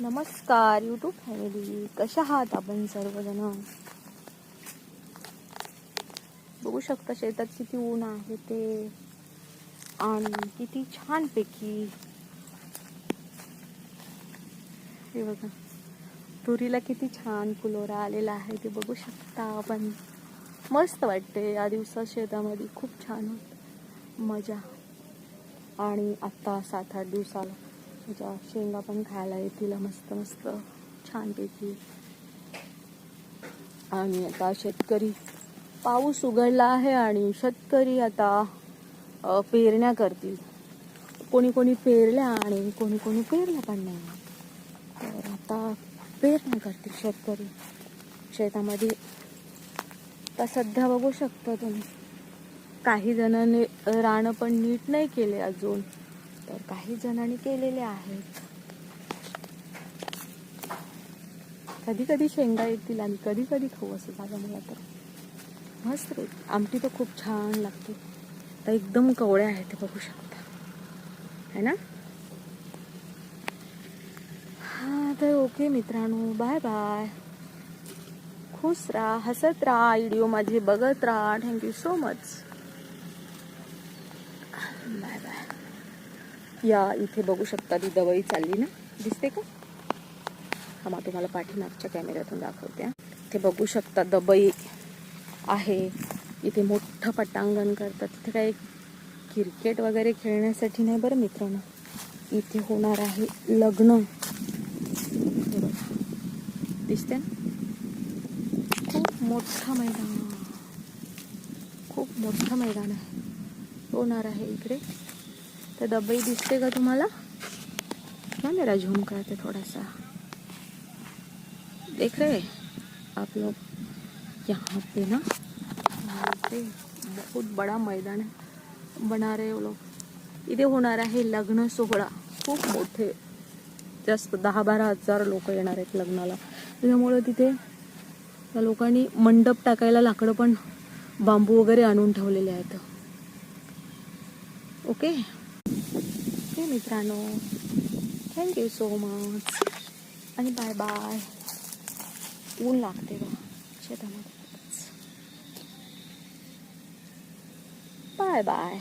नमस्कार YouTube family कशा आहात आपण सर्वजण? बघू शकता शेतात किती ऊन आहे ते. आणि किती छानपैकी. हे बघा तुरीला किती छान फुलोरा आलेला आहे ते बघू शकता आपण. मस्त वाटते या दिवसात शेतामध्ये खूप छान होत. मजा. आणि आत्ता सात आठ दिवसाला ज्या शेंगा पण खायला येतील. मस्त मस्त. छानपैकी. आणि आता शेतकरी पाऊस उघडला आहे आणि शेतकरी आता पेरण्या करतील. कोणी कोणी पेरल्या आणि कोणी कोणी पेरल्या पण नाही. तर आता पेरण्या करतील शेतकरी. शेतामध्ये आता सध्या बघू शकता तुम्ही. काही जणांनी रानं पण नीट नाही केले अजून. तर काही जणांनी केलेले आहेत. कधी कधी शेंगा येतील आणि कधी कधी खाऊ असं झालं मला तर. मस्त रे. आमटी तर खूप छान लागते. तर एकदम कवळ्या आहेत ते बघू शकता. है ना? हा तर ओके मित्रांनो. Bye bye. खुश राहा हसत राहा व्हिडिओ माझे बघत राहा. Thank you so much bye bye. या इथे बघू शकता ती दवाई चालली ना? दिसते का? हा मग तुम्हाला पाठीमागच्या कॅमेऱ्यातून दाखवते इथे बघू शकता दबई आहे. इथे मोठं पटांगण करतात. तिथे काही क्रिकेट वगैरे खेळण्यासाठी नाही बरं मित्रांनो? इथे होणार आहे लग्न. दिसते ना? खूप मोठं मैदान. खूप मोठं मैदान आहे. होणार आहे इकडे. तर डबई दिसते का तुम्हाला? ना मेरा झूम करते थोड़ा सा देख रहे आप लोग यहाँ पे ना यहाँ पे बहुत बड़ा मैदान है बना रहे वो लोग। इथे होणार आहे लग्न सोहळा। खूप मोठे जास्त दहा बारा हजार लोक येणार आहेत लग्नाला. त्याच्यामुळं तिथे त्या लोकांनी मंडप टाकायला लाकडं पण बांबू वगैरे आणून ठेवलेले आहेत. ओके? ओके मित्रांनो थँक्यू सो मच आणि बाय बाय ऊन लागते बा शेतामध्ये बाय बाय